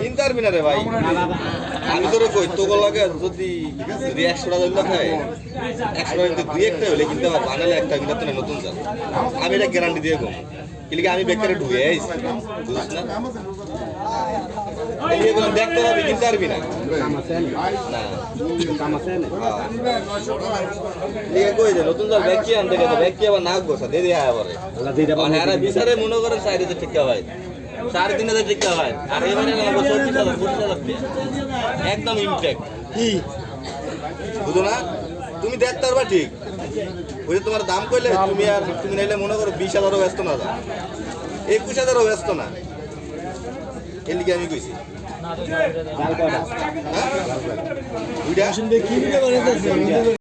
কিনতে পারবি ভাই। আমি তোরে কই লাগে যদি যদি একশো টাকা দিলে একশো টাকা দুই একটা হলে কিনতে পারব। আনালে একটা কিনতে নতুন চাল আমি এটা গ্যারান্টি দিয়ে কম। কিন্তু আমি বেকারে ঢুকে বুঝছ না? এগুলো দেখতে কিনতে পারবি না? নতুন চাল ব্যাগ কি আনতে গেছে ব্যাগ কি আবার নাক বসা দিয়ে দিয়ে আবার হ্যাঁ বিচারে মনে করেন সাইড টিকা ভাই সাড়ে তিন হাজার টিকা ভাই আর এবারে লাগবো চব্বিশ হাজার পঁচিশ হাজার একদম ইনটেক কি? বুঝো না? তুমি দেখতে পারবা ঠিক। ওই তোমার দাম কইলে তুমি আর তুমি নাইলে মনে করো বিশ হাজারও ব্যস্ত না দাম। একুশ হাজারও ব্যস্ত না। এর লিগে আমি কইছি। হ্যাঁ?